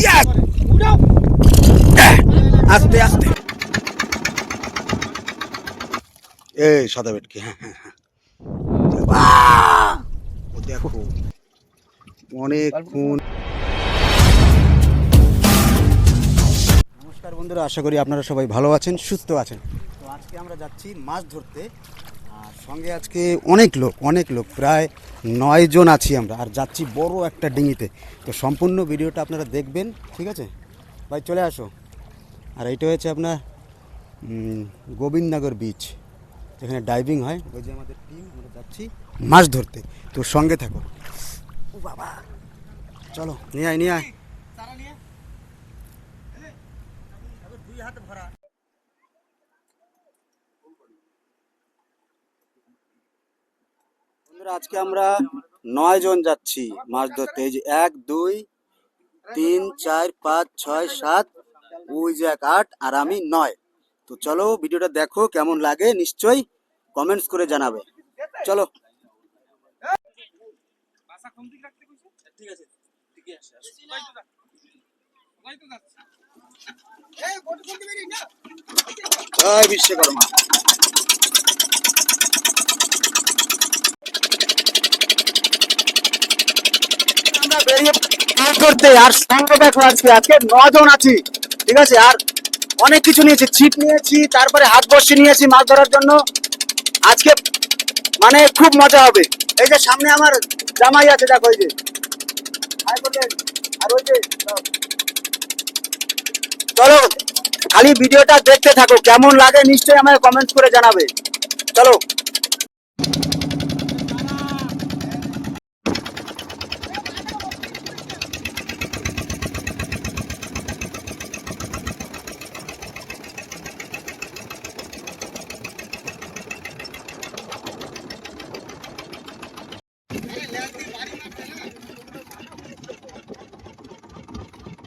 ইয়াক! আস্তে আস্তে। এই সাদা বেটকি হ্যাঁ হ্যাঁ হ্যাঁ। দেখো অনেকক্ষণ নমস্কার বন্ধুরা আশা করি আপনারা সবাই ভালো আছেন সুস্থ আছেন। তো আজকে আমরা যাচ্ছি মাছ ধরতে। আর সঙ্গে আজকে অনেক লোক অনেক লোক প্রায় নয় জন আছি আমরা আর যাচ্ছি বড় একটা ডিঙিতে তো সম্পূর্ণ ভিডিওটা আপনারা দেখবেন ঠিক আছে ভাই চলে আসো আর এইটা হয়েছে আপনার গোবিন্দনগর বিচ যেখানে ডাইভিং হয় ওই যে আমাদের টিম আমরা যাচ্ছি মাছ ধরতে তো সঙ্গে থাকো ও বাবা চলো নিয়ে আয় নিয়ে আয় বন্ধুরা আজকে আমরা নয় জন যাচ্ছি মাছ ধরতে। এই যে এক দুই তিন চার পাঁচ ছয় সাত ওই যে এক আট আর আমি নয়। তো চলো ভিডিওটা দেখো কেমন লাগে নিশ্চয়ই কমেন্টস করে জানাবে। চলো। বিশ্বকর্মা। আমরা বেরিয়ে মাছ ধরতে আর সঙ্গে দেখো আজকে আজকে নজন আছি, ঠিক আছে? আর অনেক কিছু নিয়েছি, ছিপ নিয়েছি, তারপরে হাত নিয়েছি মাছ ধরার জন্য। আজকে মানে খুব মজা হবে। এই যে সামনে আমার জামাই আছে, দেখো যে। আর ওই যে চলো, খালি ভিডিওটা দেখতে থাকো, কেমন লাগে নিশ্চয়ই আমায় কমেন্ট করে জানাবে। চলো।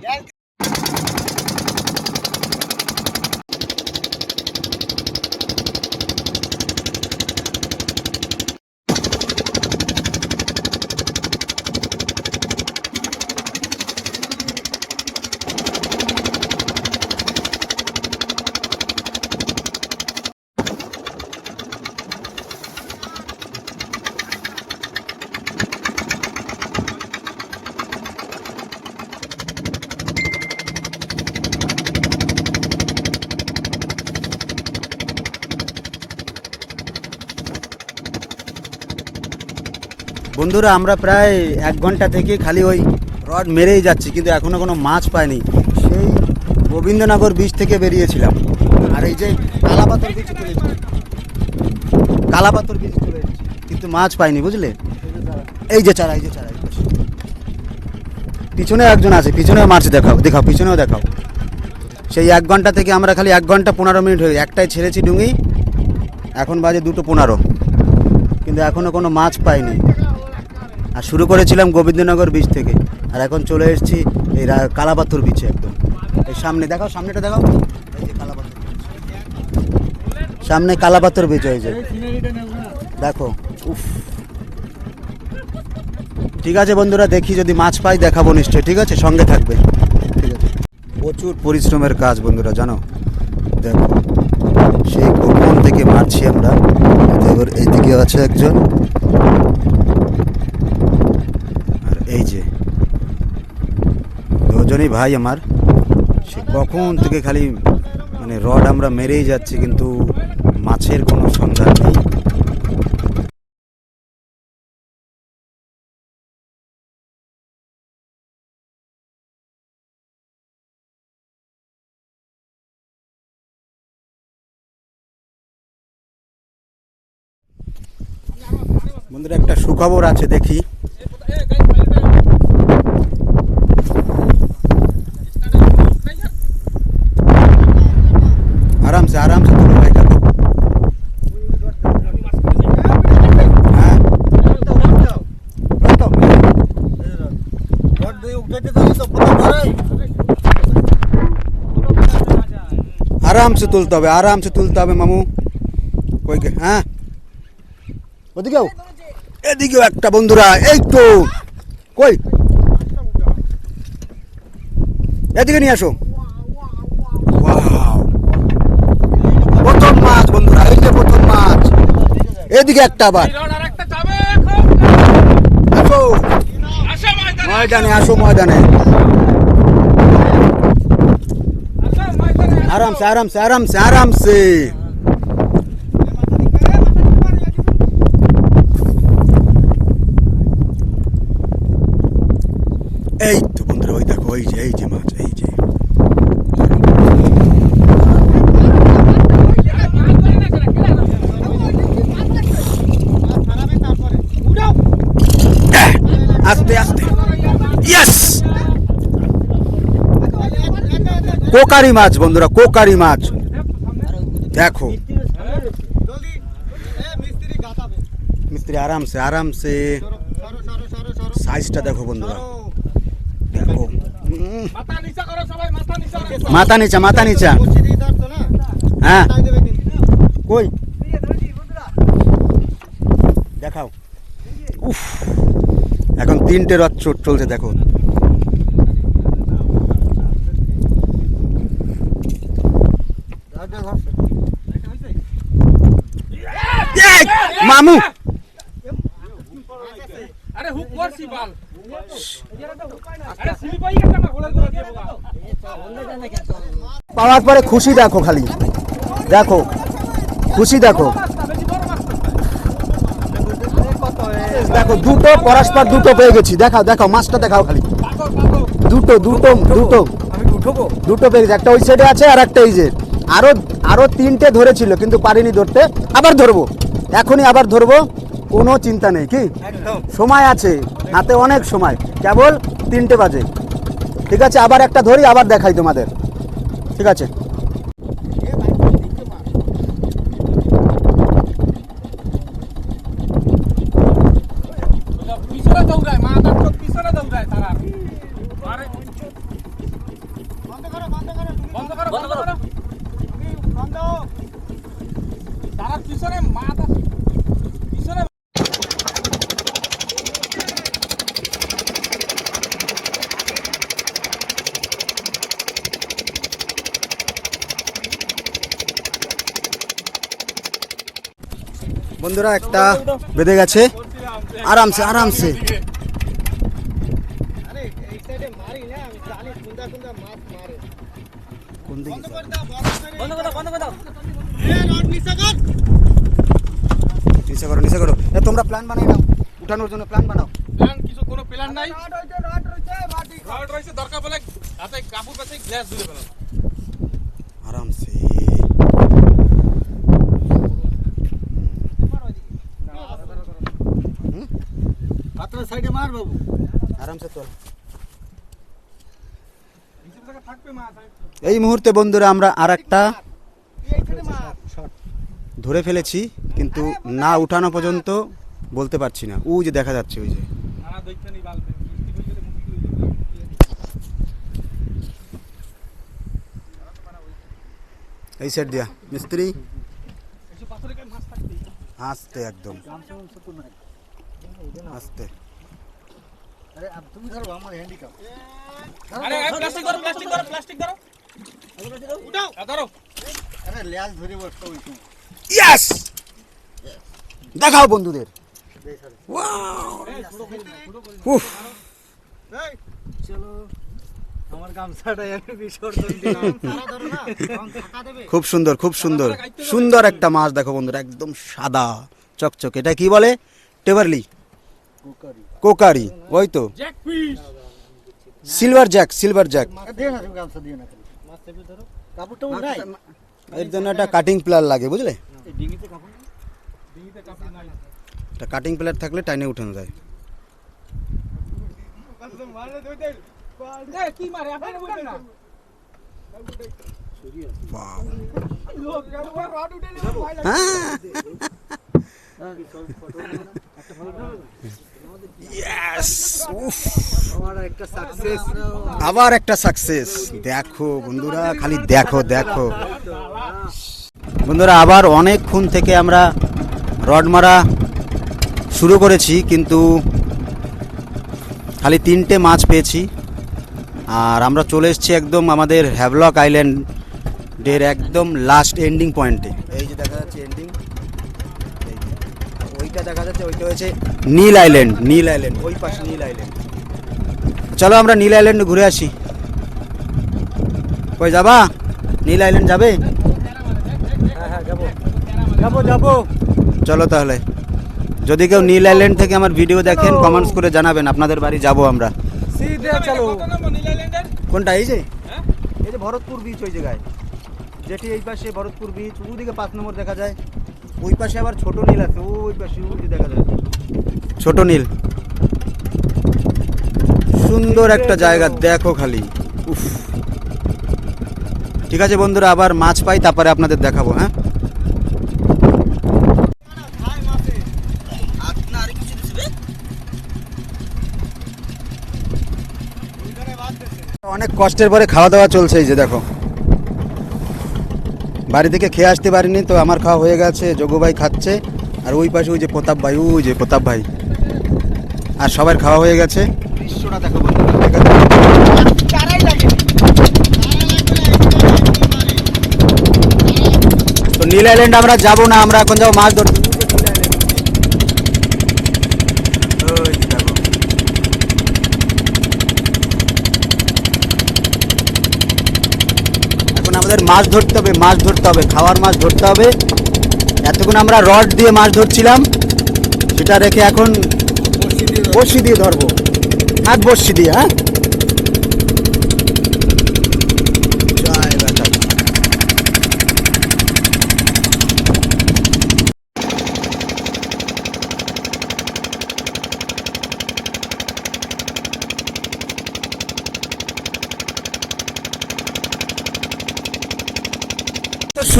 ಯಾಕೆ বন্ধুরা, আমরা প্রায় এক ঘণ্টা থেকে খালি ওই রড মেরেই যাচ্ছি, কিন্তু এখনও কোনো মাছ পাইনি। সেই গোবিন্দনগর বীচ থেকে বেরিয়েছিলাম। আর এই যে কালাপাতর বীচ চলে এসেছি। কালাপাতর বীচ চলে কিন্তু মাছ পাইনি, বুঝলে? এই যে চারা, এই যে চারা পিছনে একজন আছে, পিছনেও মাছ দেখাও দেখাও, পিছনেও দেখাও। সেই এক ঘণ্টা থেকে আমরা খালি এক ঘণ্টা পনেরো মিনিট হয়ে একটাই ছেড়েছি ডুঙি এখন বাজে দুটো পনেরো। কিন্তু এখনও কোনো মাছ পাইনি। আর শুরু করেছিলাম গোবিন্দনগর বীচ থেকে। আর এখন চলে এসেছি এই কালাপাথর বিচে একদম। এই সামনে, দেখাও সামনেটা, দেখাও। যে কালাপাথর সামনে কালাপাথর বিচ দেখো, উফ। ঠিক আছে বন্ধুরা, দেখি যদি মাছ পাই, দেখাবো নিশ্চয়ই। ঠিক আছে? সঙ্গে থাকবে। ঠিক আছে। প্রচুর পরিশ্রমের কাজ বন্ধুরা, জানো? দেখো, সেই গোপন থেকে মারছি আমরা। এবার এইদিকে আছে একজন আর এই যে, দুজনই ভাই আমার। সে কখন থেকে খালি মানে রড আমরা মেরেই যাচ্ছি, কিন্তু মাছের কোনো সন্ধান নেই। বন্ধুরা, একটা সুখবর আছে, দেখি। আরাম সে তুলতে হবে আরাম সে তুলতে হবে মামু। গে? হ্যাঁ? ওদিকেও? এদিকেও একটা বন্ধুরা এই তো। কই? এদিকে নিয়ে আসো। প্রথম মাছ বন্ধুরা এই যে প্রথম মাছ। এদিকে একটা আবার। আসো। ময়দানে আসো ময়দানে আসো ময়দানে আরামসে আরামসে আরামসে আরামসে এই তো বন্ধুরা ওই দেখো ওই যে এই যে মাছ এই যে আহ, আস্তে আস্তে ইয়েস কোকারি মাছ, বন্ধুরা, কোকারি মাছ। দেখো। মিস্ত্রি আরামসে আরামসে। সাইজটা দেখো, বন্ধুরা। দেখো। মাথা নিচা মাথা নিচা। হ্যাঁ। কই? দেখাও। উফ। এখন তিনটে রথ চোট চলছে, দেখো এই, মামু আরে হুক করছি বাল। আরে সিলি পাই গেছে আমার গোলার গোলা দিয়ে বাবা পাওয়ার পরে খুশি দেখো খালি। দেখো। খুশি দেখো। দেখো দুটো পরস্পর দুটো পেয়ে গেছি। দেখাও দেখাও মাছটা দেখাও খালি। দুটো দুটো দুটো। দুটো পেয়ে গেছি। একটা ওই সাইডে আছে আর একটা এই যে। আরও আরও তিনটে ধরেছিল কিন্তু পারিনি ধরতে। আবার ধরবো। এখনই আবার ধরবো কোনো চিন্তা নেই কি? সময় আছে হাতে অনেক সময় কেবল তিনটে বাজে। ঠিক আছে আবার একটা ধরি আবার দেখাই তোমাদের। ঠিক আছে পিছনে দৌড়ায় মা তার চোখ পিছনে দৌড়ায় তারা আরে বন্ধ করো বন্ধ করো বন্ধ করো তারা পিছনে মা তার পিছনে বন্ধুরা একটা বেঁধে গেছে। আরামসে আরামসে। কোন দিকে? নিচে করো। নিচে করো তোমরা প্ল্যান বানাই নাও। উঠানোর জন্য প্ল্যান বানাও। প্ল্যান কিছু কোনো প্ল্যান নাই? রড রয়েছে দরকার বলে হাতে কাপড় পাশে গ্লাস ধরে ফেলো আরামসে সাইডে মার বাবু। আরামসে চল। এই মুহূর্তে বন্ধুরা আমরা আর একটা ধরে ফেলেছি কিন্তু না উঠানো পর্যন্ত বলতে পারছি না। ও যে দেখা যাচ্ছে ওই যে। এই সাইড দিয়া। মিস্ত্রি? আসতে একদম। আসতে আরে তুমি ধরো আমার হ্যান্ডিক্যাপ আরে প্লাস্টিক ধরো প্লাস্টিক ধরো প্লাস্টিক ধরো। উঠাও। ধরো। আরে ল্যাজ ধরে বসতো সময় ইয়েস দেখাও বন্ধুদের। উফ। চলো। আমার গামছাটাই আমি বিসর্জন দিলাম। তারা ধরো না। তখন ঢাকা দেবে। খুব সুন্দর খুব সুন্দর। সুন্দর একটা মাছ দেখো বন্ধুরা একদম সাদা চকচক। এটা কি বলে? টেবারলি কুকারি ওই তো। সিলভার জ্যাক সিলভার জ্যাক এর জন্য একটা কাটিং প্লার লাগে বুঝলে? একটা কাটিং প্লার থাকলে টাইনে উঠানো যায়। কি মারে? আবার একটা সাকসেস দেখো বন্ধুরা, খালি দেখো দেখো। বন্ধুরা, আবার অনেকক্ষণ থেকে আমরা রড মারা শুরু করেছি, কিন্তু খালি তিনটে মাছ পেয়েছি। আর আমরা চলে এসেছি একদম আমাদের হ্যাভলক আইল্যান্ডের একদম লাস্ট এন্ডিং পয়েন্টে এই যে দেখা যাচ্ছে এন্ডিং ওইটা দেখা যাচ্ছে ওইটা হয়েছে নীল আইল্যান্ড নীল আইল্যান্ড ওই পাশে নীল আইল্যান্ড চলো আমরা নীল আইল্যান্ডে ঘুরে আসি। কই যাবা? নীল আইল্যান্ড যাবে? হ্যাঁ হ্যাঁ যাব। যাব যাব। চলো তাহলে। যদি কেউ নীল আইল্যান্ড থেকে আমার ভিডিও দেখেন কমেন্টস করে জানাবেন আপনাদের বাড়ি যাব আমরা। চলো। কোনটা এই যে? হ্যাঁ? এই যে ভরতপুর বিচ ওই জায়গায়। যেটি এই পাশে ভরতপুর বিচ ওদিকে পাঁচ নম্বর দেখা যায়। ওই পাশে আবার ছোট নীল আছে, ওই পাশে ওই দেখা যায়। ছোট নীল। সুন্দর একটা জায়গা, দেখো খালি। উফ। ঠিক আছে বন্ধুরা, আবার মাছ পাই, তারপরে আপনাদের দেখাবো হ্যাঁ? অনেক কষ্টের পরে খাওয়া দাওয়া চলছে এই যে, দেখো। বাড়ি থেকে খেয়ে আসতে পারিনি তো আমার খাওয়া হয়ে গেছে যোগ্য ভাই খাচ্ছে। আর ওই পাশে ওই যে প্রতাপ ভাই ওই যে প্রতাপ ভাই। আর সবার খাওয়া হয়ে গেছে। দৃশ্যটা দেখো? তো নীল আইল্যান্ড আমরা যাব না আমরা এখন যাব মাছ ধরতে ওই যে দেখো। এখন আমাদের মাছ ধরতে হবে, মাছ ধরতে হবে, খাওয়ার মাছ ধরতে হবে। এতক্ষণ আমরা রড দিয়ে মাছ ধরছিলাম, সেটা রেখে এখন বড়শি দিয়ে ধরবো। হাত বড়শি দিয়ে হ্যাঁ?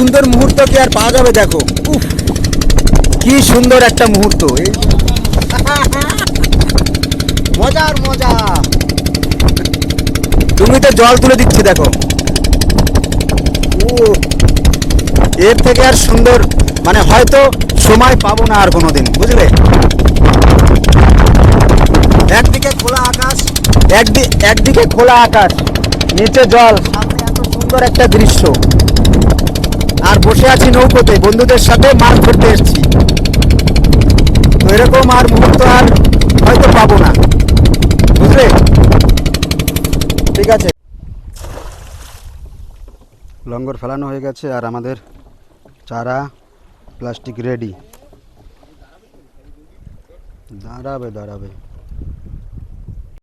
সুন্দর মুহূর্ত কি আর পাওয়া যাবে দেখো। উফ, কি সুন্দর একটা মুহূর্ত। মজার মজা তুমি তো জল তুলে দিচ্ছি দেখো। এর থেকে আর সুন্দর মানে হয়তো সময় পাবো না আর কোনোদিন বুঝলে? একদিকে খোলা আকাশ একদি একদিকে খোলা আকাশ নিচে জল সামনে এত সুন্দর একটা দৃশ্য। বসে আছি নৌকোতে, বন্ধুদের সাথে মাছ ধরতে এসেছি। তো এরকম আর মুহূর্ত আর হয়তো পাবো না। বুঝলে? ঠিক আছে। লঙ্গর ফেলানো হয়ে গেছে আর আমাদের চারা প্লাস্টিক রেডি। দাঁড়াবে দাঁড়াবে।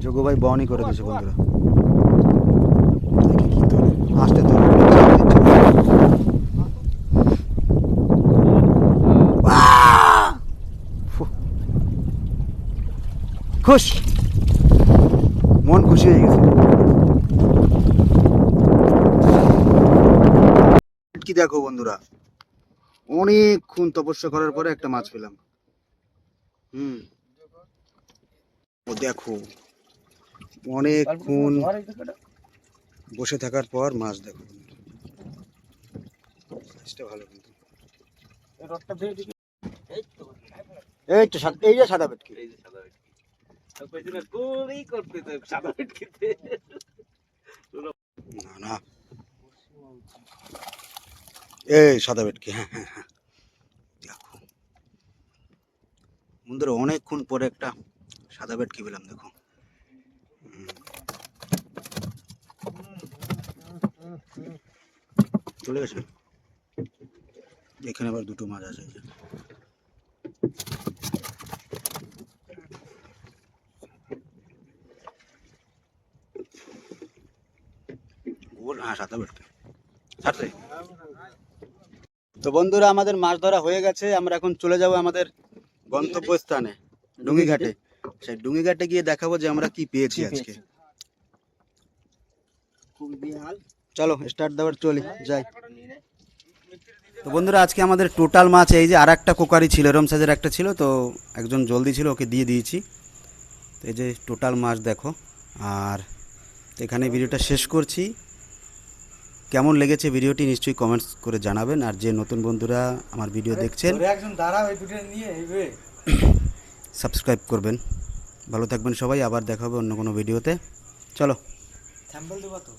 যোগু ভাই বনই করে দিয়েছে, বন্ধুরা দেখি কি তোলে আসতে তোলে আহ! ফু। খুশ? মন খুশি হয়ে গেছে। কি দেখো বন্ধুরা? অনেকক্ষণ তপস্যা করার পরে একটা মাছ পেলাম। হুম। ও দেখো অনেকক্ষণ বসে থাকার পর মাছ দেখো। ভালো কিন্তু। এই তো সাদা এই যে সাদা ভেটকি এই সাদা হ্যাঁ হ্যাঁ হ্যাঁ। দেখো। অনেকক্ষণ পরে একটা সাদা ভেটকি পেলাম, দেখো। চলে গেছে? এখানে আবার দুটো মাছ আছে ছাড়তে? তো বন্ধুরা আমাদের মাছ ধরা হয়ে গেছে। আমরা এখন চলে যাব আমাদের গন্তব্যস্থানে ডুঙ্গিঘাটে। সেই ডুঙ্গিঘাটে গিয়ে দেখাবো যে আমরা কি পেয়েছি আজকে। চলো স্টার্ট দেওয়ার চলি যাই। তো বন্ধুরা আজকে আমাদের টোটাল মাছ এই যে আর একটা কোকারি ছিল এরম সাইজের একটা ছিল তো একজন জলদি ছিল ওকে দিয়ে দিয়েছি। তো এই যে টোটাল মাছ দেখো আর এখানে ভিডিওটা শেষ করছি। কেমন লেগেছে ভিডিওটি নিশ্চয়ই কমেন্টস করে জানাবেন। আর যে নতুন বন্ধুরা আমার ভিডিও দেখছেন সাবস্ক্রাইব করবেন। ভালো থাকবেন সবাই আবার দেখাবে অন্য কোনো ভিডিওতে। চলো। স্যাম্পল দেবো তো।